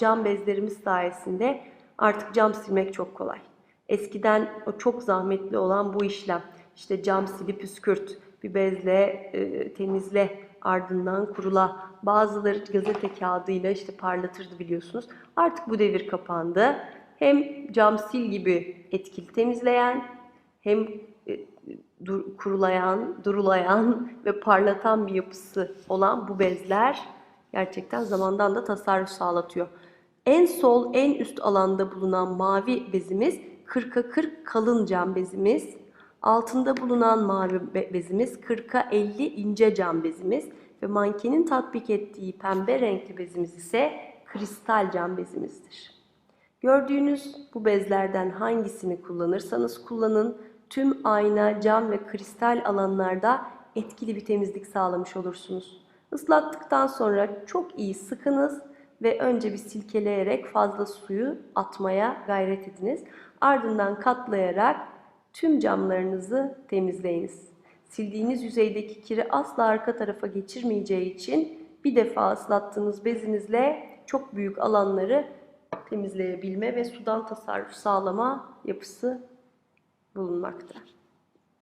Cam bezlerimiz sayesinde artık cam silmek çok kolay. Eskiden o çok zahmetli olan bu işlem. İşte cam silip püskürt, bir bezle e, temizle, ardından kurula. Bazıları gazete kağıdıyla işte parlatırdı biliyorsunuz. Artık bu devir kapandı. Hem cam sil gibi etkili temizleyen, hem e, dur- kurulayan, durulayan ve parlatan bir yapısı olan bu bezler gerçekten zamandan da tasarruf sağlatıyor. En sol, en üst alanda bulunan mavi bezimiz 40'a 40 kalın cam bezimiz. Altında bulunan mavi be- bezimiz 40'a 50 ince cam bezimiz ve mankenin tatbik ettiği pembe renkli bezimiz ise kristal cam bezimizdir. Gördüğünüz bu bezlerden hangisini kullanırsanız kullanın tüm ayna, cam ve kristal alanlarda etkili bir temizlik sağlamış olursunuz. Islattıktan sonra çok iyi sıkınız ve önce bir silkeleyerek fazla suyu atmaya gayret ediniz. Ardından katlayarak tüm camlarınızı temizleyiniz. Sildiğiniz yüzeydeki kiri asla arka tarafa geçirmeyeceği için bir defa ıslattığınız bezinizle çok büyük alanları temizleyebilme ve sudan tasarruf sağlama yapısı bulunmakta.